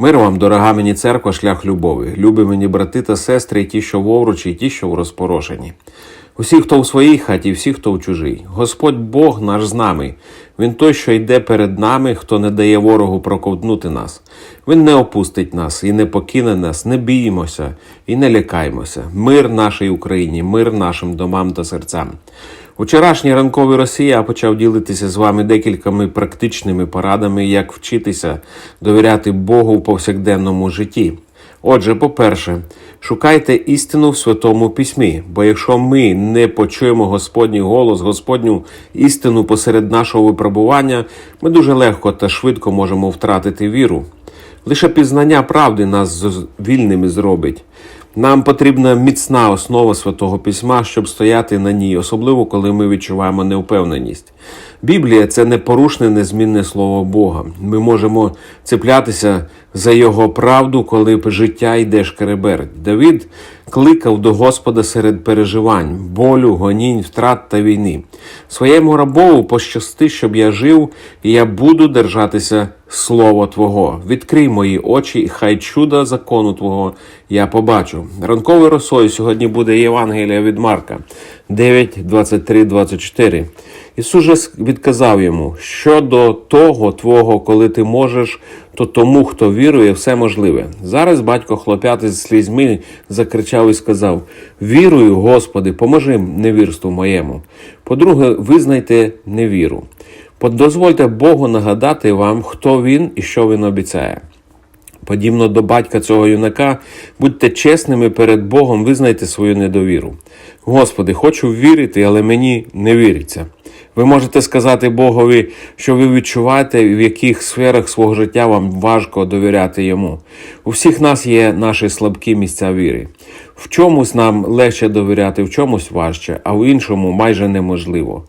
Мир вам, дорога мені церква, шлях любові, любі мені брати та сестри, і ті, що в овручі, і ті, що в розпорошенні. Усі, хто в своїй хаті, всі, хто в чужій. Господь Бог наш з нами. Він той, що йде перед нами, хто не дає ворогу проковтнути нас. Він не опустить нас і не покине нас, не біємося і не лякаймося. Мир нашій Україні, мир нашим домам та серцям. Вчорашній ранковій Росії я почав ділитися з вами декількома практичними порадами, як вчитися довіряти Богу в повсякденному житті. Отже, по-перше, шукайте істину в Святому Письмі, бо якщо ми не почуємо Господній голос, Господню істину посеред нашого випробування, ми дуже легко та швидко можемо втратити віру. Лише пізнання правди нас вільними зробить. Нам потрібна міцна основа святого письма, щоб стояти на ній, особливо коли ми відчуваємо невпевненість. Біблія це непорушне, незмінне слово Бога. Ми можемо цеплятися за його правду, коли життя йде шкереберть. Давид кликав до Господа серед переживань, болю, гонінь, втрат та війни. Своєму рабову пощасти, щоб я жив, і я буду держатися Слова Твого. Відкрий мої очі, і хай чуда закону Твого я побачу. Ранковою росою сьогодні буде Євангелія від Марка 9, 23, 24. Ісус же відказав йому: щодо того Твого, коли ти можеш, то тому, хто вірує, все можливе. Зараз батько хлоп'яти з слізьми закричав і сказав: Вірую, Господи, поможи невірству моєму. По-друге, визнайте невіру. Дозвольте Богу нагадати вам, хто він і що він обіцяє. Подібно до батька цього юнака, будьте чесними перед Богом, визнайте свою недовіру. Господи, хочу вірити, але мені не віриться. Ви можете сказати Богові, що ви відчуваєте, в яких сферах свого життя вам важко довіряти йому. У всіх нас є наші слабкі місця віри. В чомусь нам легше довіряти, в чомусь важче, а в іншому майже неможливо.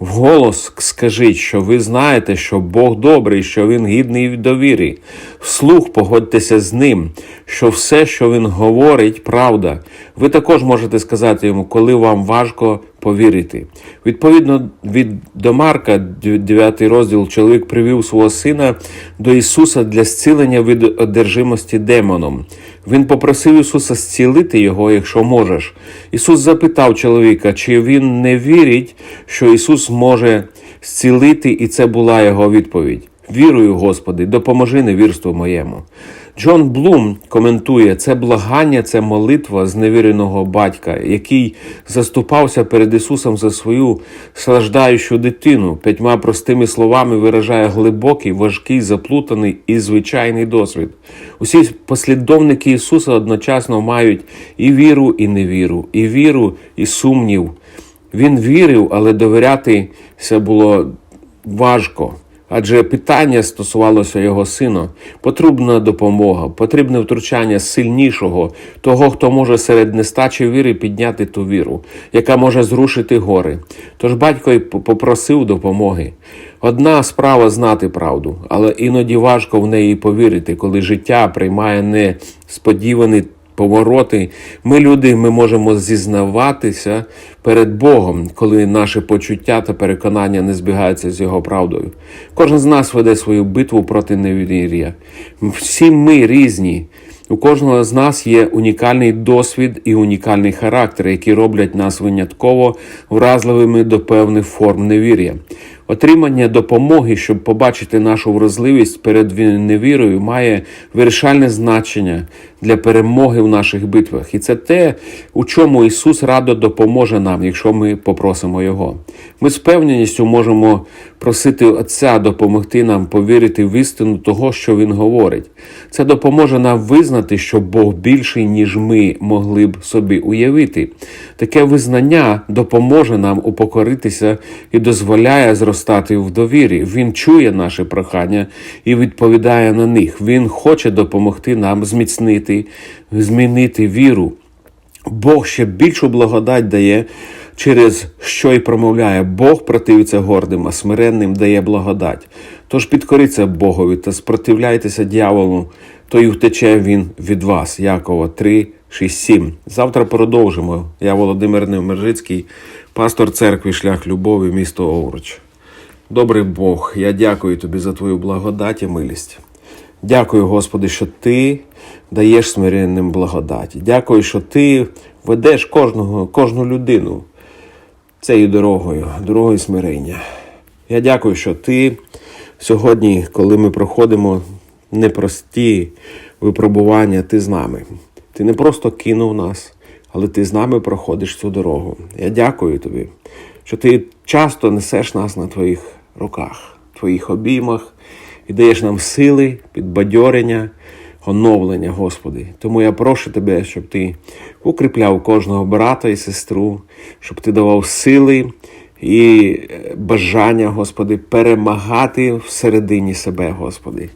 Вголос скажіть, що ви знаєте, що Бог добрий, що Він гідний довіри. Вслух погодьтеся з ним, що все, що він говорить, правда. Ви також можете сказати йому, коли вам важко повірити. Відповідно від до Марка, 9 розділ, чоловік привів свого сина до Ісуса для зцілення від одержимості демоном. Він попросив Ісуса зцілити його, якщо можеш. Ісус запитав чоловіка, чи він не вірить, що Ісус може зцілити, і це була його відповідь. Вірую, Господи, допоможи невірству моєму. Джон Блум коментує, це благання, це молитва зневіреного батька, який заступався перед Ісусом за свою страждаючу дитину. П'ятьма простими словами виражає глибокий, важкий, заплутаний і звичайний досвід. Усі послідовники Ісуса одночасно мають і віру, і невіру, і віру, і сумнів. Він вірив, але довірятися було важко. Адже питання стосувалося його сина. Потрібна допомога, потрібне втручання сильнішого, того, хто може серед нестачі віри підняти ту віру, яка може зрушити гори. Тож батько й попросив допомоги. Одна справа знати правду, але іноді важко в неї повірити, коли життя приймає несподіваний повороти. Ми, люди, ми можемо зізнаватися перед Богом, коли наші почуття та переконання не збігаються з його правдою. Кожен з нас веде свою битву проти невір'я. Всі ми різні. У кожного з нас є унікальний досвід і унікальний характер, які роблять нас винятково вразливими до певних форм невір'я. Отримання допомоги, щоб побачити нашу вразливість перед невірою, має вирішальне значення для перемоги в наших битвах. І це те, у чому Ісус радо допоможе нам, якщо ми попросимо Його. Ми з певненістю можемо просити Отця допомогти нам повірити в істину того, що Він говорить. Це допоможе нам визнати, що Бог більший, ніж ми могли б собі уявити. Таке визнання допоможе нам упокоритися і дозволяє зростати в довірі. Він чує наші прохання і відповідає на них. Він хоче допомогти нам зміцнити, змінити віру. Бог ще більшу благодать дає, через що й промовляє. Бог противиться гордим, а смиренним дає благодать. Тож підкоріться Богові та спротивляйтеся дьяволу, то й втече він від вас. Якова 3, 6, 7. Завтра продовжимо. Я Володимир Невмержицький, пастор церкви Шлях Любові, місто Овруч. Добрий Бог, я дякую тобі за твою благодать і милість. Дякую, Господи, що Ти даєш смиренним благодаті. Дякую, що Ти ведеш кожного, кожну людину цією дорогою, дорогою смирення. Я дякую, що ти сьогодні, коли ми проходимо непрості випробування, ти з нами. Ти не просто кинув нас, але ти з нами проходиш цю дорогу. Я дякую тобі, що ти часто несеш нас на твоїх руках, твоїх обіймах і даєш нам сили, підбадьорення, оновлення, Господи. Тому я прошу тебе, щоб ти укріпляв кожного брата і сестру, щоб ти давав сили і е, бажання, Господи, перемагати всередині себе, Господи.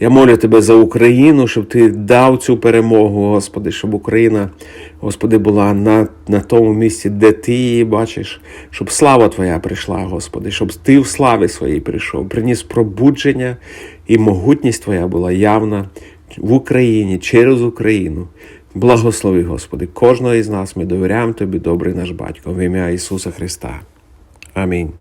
Я молю Тебе за Україну, щоб Ти дав цю перемогу, Господи, щоб Україна, Господи, була на, на тому місці, де Ти її бачиш, щоб слава Твоя прийшла, Господи, щоб Ти в славі своїй прийшов, приніс пробудження і могутність Твоя була явна в Україні через Україну. Благослови, Господи, кожного із нас. Ми довіряємо Тобі, добрий наш батько, в ім'я Ісуса Христа. Амінь.